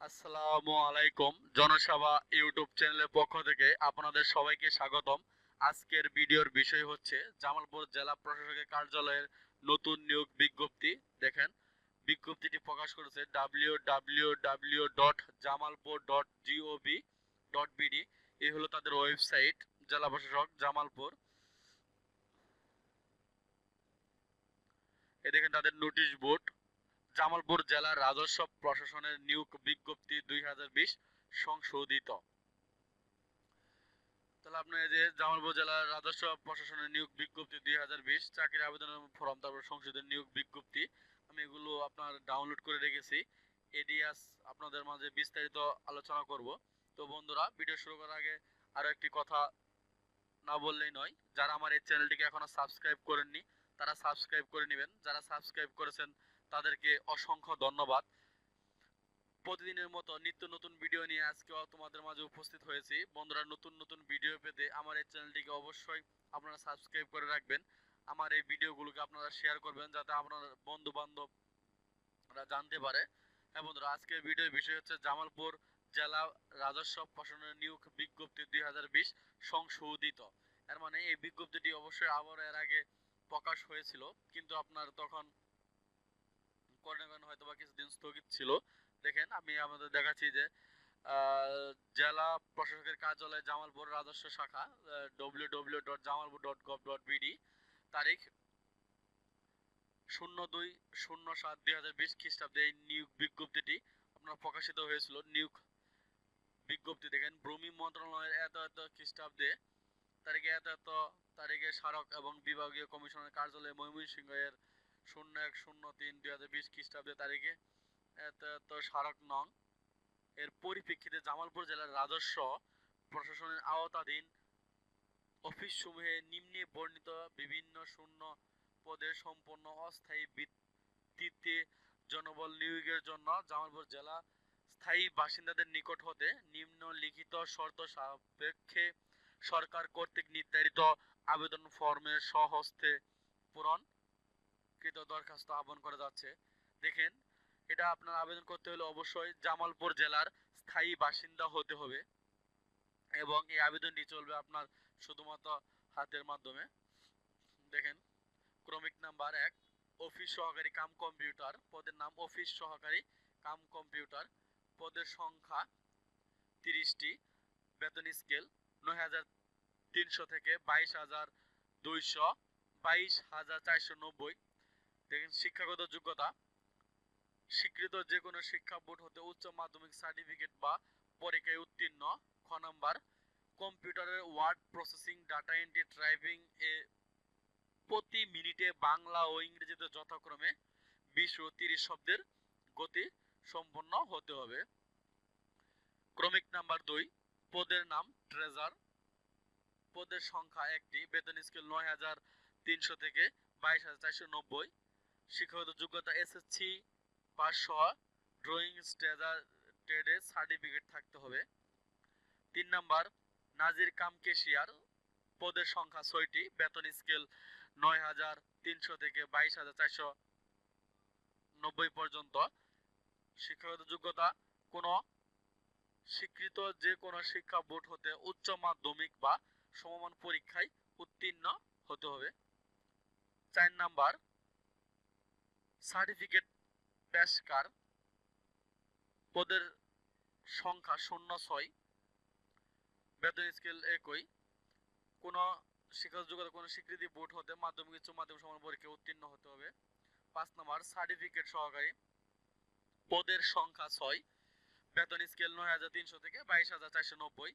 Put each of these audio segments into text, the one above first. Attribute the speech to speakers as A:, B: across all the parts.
A: আসসালামু আলাইকুম জনসভা ইউটিউব চ্যানেলের পক্ষ থেকে আপনাদের সবাইকে স্বাগতম। আজকের ভিডিওর বিষয় হচ্ছে জামালপুর জেলা প্রশাসকের কার্যালয়ের নতুন নিয়োগ বিজ্ঞপ্তি। দেখেন, বিজ্ঞপ্তিটি প্রকাশ করেছে W W W dot Jamalpur dot GOV BD BD এই হলো তাদের ওয়েবসাইট, জেলা প্রশাসক জামালপুর। এ দেখেন তাদের নোটিশ বোর্ড জামালপুর জেলার রাজস্ব প্রশাসনের নিয়োগ বিজ্ঞপ্তি দুই হাজার বিশ সংশোধিত। তাহলে আপনার যে জামালপুর জেলার রাজস্ব প্রশাসনের নিয়োগ বিজ্ঞপ্তি দুই হাজার বিশ, চাকরির ফর্ম, তারপর নিয়োগ বিজ্ঞপ্তি, আমি এগুলো আপনার ডাউনলোড করে রেখেছি। এডিএস আপনাদের মাঝে বিস্তারিত আলোচনা করব। তো বন্ধুরা, ভিডিও শুরু করার আগে আরও একটি কথা না বললেই নয়, যারা আমার এই চ্যানেলটিকে এখনও সাবস্ক্রাইব করেননি, তারা সাবস্ক্রাইব করে নেবেন। যারা সাবস্ক্রাইব করেছেন তাদেরকে অসংখ্য ধন্যবাদ। প্রতিদিনের মতো নিত্য নতুন ভিডিও নিয়ে আজকেও তোমাদের মাঝে উপস্থিত হয়েছি। বন্ধুরা, নতুন নতুন ভিডিও পেতে আমার এই চ্যানেলটিকে অবশ্যই আপনারা সাবস্ক্রাইব করে রাখবেন। আমার এই ভিডিওগুলোকে আপনারা শেয়ার করবেন যাতে আপনার বন্ধু বান্ধবরা জানতে পারে। হ্যাঁ বন্ধুরা আজকের ভিডিওর বিষয় হচ্ছে জামালপুর জেলা রাজস্ব প্রশাসনের নিয়োগ বিজ্ঞপ্তি দুই বিশ সংশোধিত। এর মানে এই বিজ্ঞপ্তিটি অবশ্যই আবার এর আগে প্রকাশ হয়েছিল। কিন্তু আপনার তখন হয়তো বা কিছুদিন স্থগিত ছিল। দেখেন, আমি আমাদের দেখাচ্ছি যে জেলা প্রশাসকের কার্যালয় জামালপুর রাজস্ব শাখা W W dot Jamalpur dot gov BD BD তারিখ শূন্য দুই শূন্য সাত দুই হাজার বিশ খ্রিস্টাব্দে এই নিয়োগ বিজ্ঞপ্তিটি আপনার প্রকাশিত হয়েছিল। নিয়োগ বিজ্ঞপ্তি দেখেন, ভূমি মন্ত্রণালয়ের এত এত খ্রিস্টাব্দে তারিখে এত এত তারিখে স্মারক এবং বিভাগীয় কমিশনের কার্যালয়ে ময়মনসিংহ এর শূন্য এক, শূন্য তিন, দুই হাজার বিশ খ্রিস্টাব্দে তারিখে এত স্মারক নং। এর পরিপ্রেক্ষিতে জামালপুর জেলার রাজস্ব প্রশাসনের আওতাধীন অফিস সমূহে নিম্নে বর্ণিত বিভিন্ন শূন্য পদে সম্পন্ন অস্থায়ী ভিত্তিতে জনবল নিয়োগের জন্য জামালপুর জেলা স্থায়ী বাসিন্দাদের নিকট হতে নিম্নলিখিত শর্ত সাপেক্ষে সরকার কর্তৃক নির্ধারিত আবেদন ফর্মের সহস্তে পূরণ কৃত দরখাস্ত আহ্বান করা যাচ্ছে। দেখেন, এটা আপনার আবেদন করতে হলে অবশ্যই জামালপুর জেলার স্থায়ী বাসিন্দা হতে হবে এবং এই আবেদনটি চলবে আপনার শুধুমাত্র হাতের মাধ্যমে। দেখেন, ক্রমিক নাম্বার এক, অফিস সহকারী কাম কম্পিউটার, পদের নাম অফিস সহকারী কাম কম্পিউটার, পদের সংখ্যা তিরিশটি, বেতন স্কেল নয় হাজার তিনশো থেকে বাইশ হাজার দুইশো, বাইশ হাজার চারশো নব্বই। দেখেন শিক্ষাগত যোগ্যতা, স্বীকৃত যে কোনো শিক্ষা বোর্ড হতে উচ্চ মাধ্যমিক সার্টিফিকেট বা পরীক্ষায় উত্তীর্ণ। খ নাম্বার, কম্পিউটারের word processing, data entry typing এ প্রতি মিনিটে বাংলা ও ইংরেজিতে যথাক্রমে বিশ ও তিরিশ শব্দের গতি সম্পন্ন হতে হবে। ক্রমিক নাম্বার দুই, পদের নাম ট্রেজার। পদের সংখ্যা একটি, বেতন স্কেল নয় হাজার তিনশো থেকে বাইশ হাজার চারশো নব্বই। শিক্ষাগত যোগ্যতা এসএসসি পাস হওয়া ড্রয়িং স্টেজার ট্রেডে সার্টিফিকেট থাকতে হবে। তিন নাম্বার, নাজির কাম কেশিয়ার পদের সংখ্যা ছয়টি, বেতন স্কেল নয় হাজার তিনশো থেকে বাইশ হাজার চারশো নব্বই পর্যন্ত। শিক্ষাগত যোগ্যতা, কোনো স্বীকৃত যে কোনো শিক্ষা বোর্ড হতে উচ্চ মাধ্যমিক বা সমমান পরীক্ষায় উত্তীর্ণ হতে হবে। চার নাম্বার সার্টিফিকেট পেশকার পদের সংখ্যা শূন্য ছয়, বেতন স্কেল একই। কোনো শিক্ষা যোগ্যতা, কোনো স্বীকৃতি বোর্ড হতে মাধ্যমিক, উচ্চ মাধ্যমিক সমান পরীক্ষায় উত্তীর্ণ হতে হবে। পাঁচ নম্বর, সার্টিফিকেট সহকারী পদের সংখ্যা ছয়, বেতন স্কেল নয় হাজার তিনশো থেকে বাইশ হাজার চারশো নব্বই।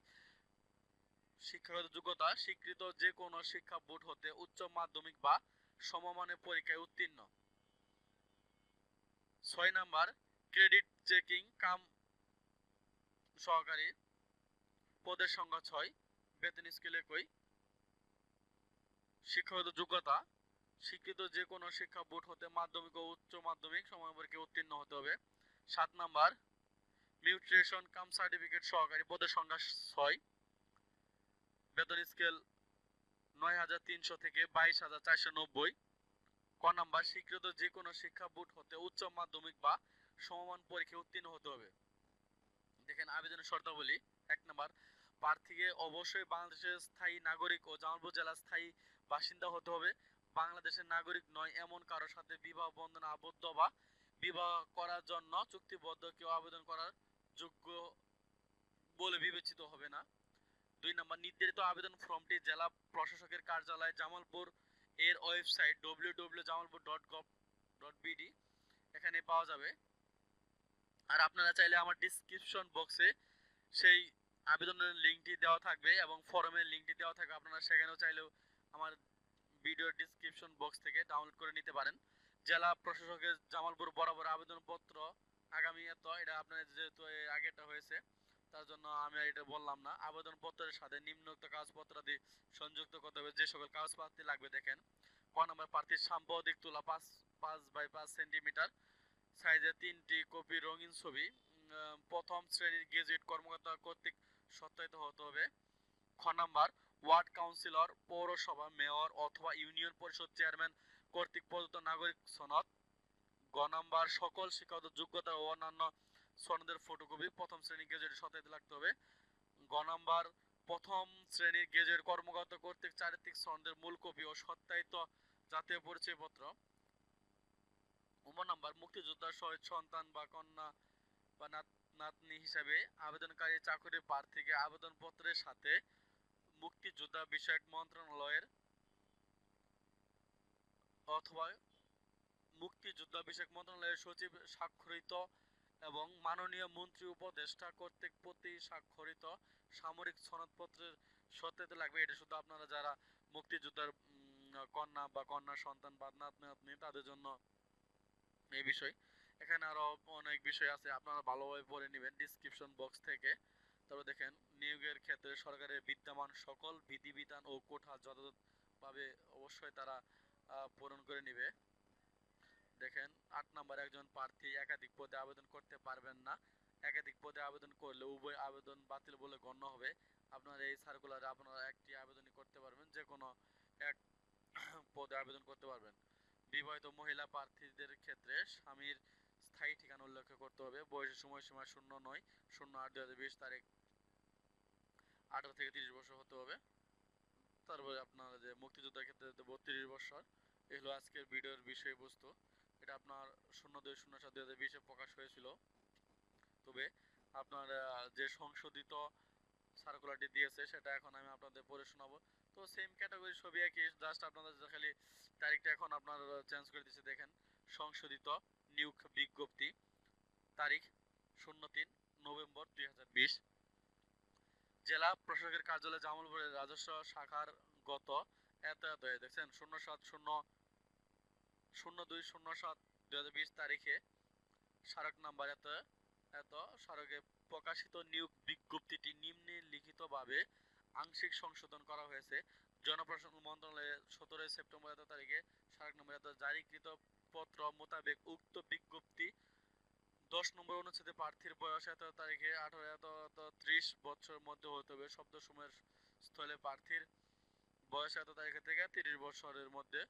A: শিক্ষাগত যোগ্যতা, স্বীকৃত যে কোনো শিক্ষা বোর্ড হতে উচ্চ মাধ্যমিক বা সমমানের পরীক্ষায় উত্তীর্ণ। ছয় নাম্বার ক্রেডিট চেকিং কাম সহকারী পদের সংখ্যা ছয়, বেতন স্কেল একই, শিক্ষাগত যোগ্যতা, শিক্ষিত যে কোনো শিক্ষা বোর্ড হতে মাধ্যমিক ও উচ্চ মাধ্যমিক সময় পরীক্ষায় উত্তীর্ণ হতে হবে। সাত নাম্বার মিউট্রিশন কাম সার্টিফিকেট সহকারী পদের সংখ্যা ছয়, বেতন স্কেল নয় হাজার তিনশো থেকে বাইশ হাজার চারশো নব্বই। নাম্বার স্বীকৃত যে কোনো শিক্ষা বোর্ড হতে উচ্চ মাধ্যমিক বা সমমান পরীক্ষায় উত্তীর্ণ হতে হবে। দেখেন, আবেদনের শর্তাবলী, এক নম্বর, প্রার্থীকে অবশ্যই বাংলাদেশের স্থায়ী নাগরিক ও জামালপুর জেলার স্থায়ী বাসিন্দা হতে হবে। বাংলাদেশের নাগরিক নয় এমন কারোর সাথে বিবাহ বন্ধনে আবদ্ধ বা বিবাহ করার জন্য চুক্তিবদ্ধ কেউ আবেদন করার যোগ্য বলে বিবেচিত হবে না। দুই নম্বর, নির্ধারিত আবেদন ফর্মটি জেলা প্রশাসকের কার্যালয় জামালপুর এর ওয়েবসাইট ডব্লিউ এখানে পাওয়া যাবে। আর আপনারা চাইলে আমার ডিসক্রিপশন বক্সে সেই আবেদনের লিঙ্কটি দেওয়া থাকবে এবং ফর্মের লিঙ্কটি দেওয়া থাকবে। আপনারা সেখানেও চাইলেও আমার ভিডিও ডিসক্রিপশন বক্স থেকে ডাউনলোড করে নিতে পারেন। জেলা প্রশাসকের জামালপুর বরাবর আবেদনপত্র আগামী এত, এটা আপনার যেহেতু আগেটা হয়েছে। তার জন্য আমি এটা বললাম না। আবেদনপত্রের সাথে নিম্নোক্ত কাগজপত্রাদি সংযুক্ত করতে হবে। যে সকল কাগজপত্র লাগবে, দেখেন, ক নম্বর প্রার্থীর সাম্প্রতিক তোলা, পাঁচ পাঁচ বাই পাঁচ সেন্টিমিটার, সাইজের তিনটি কপি রঙিন ছবি প্রথম শ্রেণির গেজেট কর্মকর্তা কর্তৃক সত্যায়িত হতে হবে। খ নাম্বার, ওয়ার্ড কাউন্সিলর, পৌরসভা, মেয়র অথবা ইউনিয়ন পরিষদ চেয়ারম্যান কর্তৃক প্রদত্ত নাগরিক সনদ। গ নাম্বার, সকল শিক্ষাগত যোগ্যতা ও অন্যান্য সনদের ফটোকপি প্রথম শ্রেণির গেজেটে সত্যায়িত লাগতে হবে। গ নাম্বার, প্রথম শ্রেণির গেজেট কর্মকর্তা কর্তৃক চারিত্রিক সনদের মূল কপি ও সত্যায়িত জাতীয় পরিচয়পত্র। উম মুক্তিযোদ্ধার সন্তান বা কন্যা বা নাতনি হিসাবে আবেদনকারী চাকরি প্রার্থীকে আবেদনপত্রের সাথে মুক্তিযোদ্ধা বিষয়ক মন্ত্রণালয়ের অথবা মুক্তিযোদ্ধা বিষয়ক মন্ত্রণালয়ের সচিব স্বাক্ষরিত এবং মাননীয় মন্ত্রী উপদেষ্টা কর্তৃক প্রতি স্বাক্ষরিত সামরিক সনদপত্রের সত্যায়িত লাগবে। এটা শুধু আপনারা যারা মুক্তিযোদ্ধার কন্যা বা কন্যা সন্তান বা নাতনি নাতনি, তাদের জন্য এই বিষয়। এখানে আরও অনেক বিষয় আছে, আপনারা ভালোভাবে পড়ে নেবেন ডিসক্রিপশন বক্স থেকে। তবে দেখেন, নিয়োগের ক্ষেত্রে সরকারের বিদ্যমান সকল বিধিবিধান ও কোঠা যথাযথভাবে অবশ্যই তারা পূরণ করে নেবে। দেখেন, আট নম্বর একজন প্রার্থী একাধিক পদে আবেদন করতে পারবেন না। একাধিক পদে আবেদন করলে উভয় আবেদন বাতিল বলে গণ্য হবে। আপনার এই সার্কুলারে আপনারা একটি আবেদনই করতে পারবেন যে কোনো এক পদে আবেদন করতে পারবেন। বিবাহিত মহিলা প্রার্থীদের ক্ষেত্রে স্বামীর স্থায়ী ঠিকানা উল্লেখ করতে হবে। বয়সের সময়সীমা শূন্য নয়, শূন্য আট দুই হাজার বিশ তারিখ, আঠারো থেকে তিরিশ বছর হতে হবে। তারপরে আপনার যে মুক্তিযোদ্ধার ক্ষেত্রে বত্রিশ বছর। এগুলো আজকের ভিডিওর বিষয়বস্তু। এটা আপনার শূন্য দুই শূন্য সাত দুই হাজার বিশে প্রকাশ হয়েছিল। তবে আপনার যে সংশোধিত সার্কুলারটি দিয়েছে সেটা এখন আমি আপনাদের পড়ে শোনাবো। তো সেম ক্যাটাগরি ছবি একই জাস্ট আপনাদের খালি তারিখটা এখন আপনার চেঞ্জ করে দিচ্ছে দেখেন। সংশোধিত নিয়োগ বিজ্ঞপ্তি, তারিখ শূন্য তিন নভেম্বর দুই হাজার বিশ। জেলা প্রশাসকের কার্যালয় জামালপুরের রাজস্ব শাখার গত এত এত দেখছেন? শূন্য সাত শূন্য শূন্য দুই শূন্য সাত দুই হাজার বিশ তারিখে স্মারক নাম্বার এত এত স্মারকে প্রকাশিত নিয়োগ বিজ্ঞপ্তিটি নিম্নে লিখিতভাবে আংশিক সংশোধন করা হয়েছে। জনপ্রশাসন মন্ত্রণালয়ের সতেরোই সেপ্টেম্বর এত তারিখে স্মারক নম্বর এত জারিকৃত পত্র মোতাবেক উক্ত বিজ্ঞপ্তি দশ নম্বর অনুচ্ছেদে প্রার্থীর বয়স এত তারিখে আঠারো এত, ত্রিশ বছরের মধ্যে হতে হবে। শব্দ সময়ের স্থলে প্রার্থীর বয়স এত তারিখে থেকে তিরিশ বছরের মধ্যে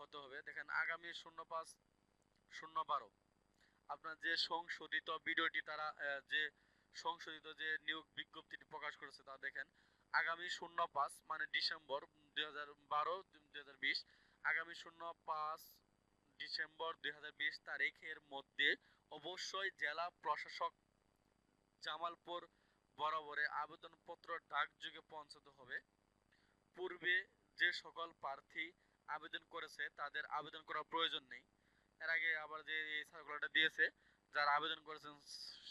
A: হতে হবে? দেখেন আগামী শূন্য পাঁচ শূন্য বারো আপনার যে সংশোধিত ভিডিওটি তারা যে সংশোধিত যে নিয়োগ বিজ্ঞপ্তিটি প্রকাশ করেছে তা দেখেন। আগামী শূন্য পাঁচ মানে ডিসেম্বর দুই হাজার বারো বিশ, আগামী শূন্য পাঁচ ডিসেম্বর দুই হাজার বিশ তারিখের মধ্যে অবশ্যই জেলা প্রশাসক জামালপুর বরাবরে আবেদনপত্র ডাকযোগে পৌঁছাতে হবে। পূর্বে যে সকল প্রার্থী আবেদন করেছে, তাদের আবেদন করার প্রয়োজন নেই। এর আগে আবার যে এই সার্কুলারটা দিয়েছে, যারা আবেদন করেছেন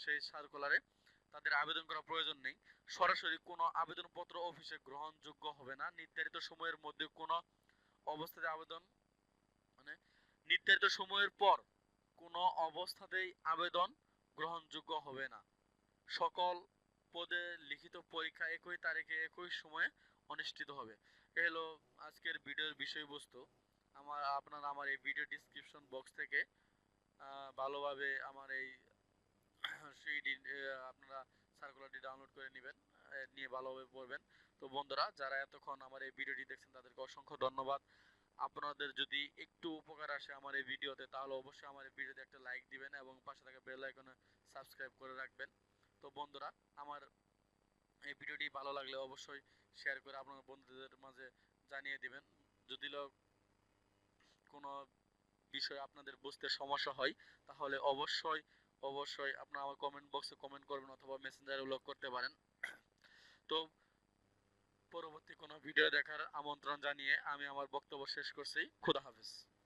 A: সেই সার্কুলারে তাদের আবেদন করার প্রয়োজন নেই। সরাসরি কোনো আবেদনপত্র অফিসে গ্রহণযোগ্য হবে না। নির্ধারিত সময়ের মধ্যে কোনো অবস্থাতে আবেদন মানে নির্ধারিত সময়ের পর কোনো অবস্থাতেই আবেদন গ্রহণযোগ্য হবে না। সকল পদে লিখিত পরীক্ষা একই তারিখে একই সময়ে অনুষ্ঠিত হবে। হলো আজকের ভিডিওর বিষয়বস্তু। আমার, আপনারা আমার এই ভিডিও ডিসক্রিপশন বক্স থেকে ভালোভাবে আমার এই সিডি আপনারা সার্কুলারটি ডাউনলোড করে নেবেন নিয়ে ভালোভাবে পড়বেন। তো বন্ধুরা, যারা এতক্ষণ আমার এই ভিডিওটি দেখছেন, তাদেরকে অসংখ্য ধন্যবাদ। আপনাদের যদি একটু উপকার আসে আমার এই ভিডিওতে, তাহলে অবশ্যই আমার এই ভিডিওতে একটা লাইক দিবেন এবং পাশে থাকা বেল আইকনে সাবস্ক্রাইব করে রাখবেন। তো বন্ধুরা, আমার এই ভিডিওটি ভালো লাগলে অবশ্যই শেয়ার করে আপনার বন্ধুদের মাঝে জানিয়ে দিবেন। যদি লো- কোনো বিষয় আপনাদের বুঝতে সমস্যা হয়, তাহলে অবশ্যই অবশ্যই আপনারা আমার কমেন্ট বক্সে কমেন্ট করবেন অথবা মেসেঞ্জারে উল্লেখ করতে পারেন। তো পরবর্তী কোনো ভিডিও দেখার আমন্ত্রণ জানিয়ে আমি আমার বক্তব্য শেষ করছি। খুদা হাফেজ।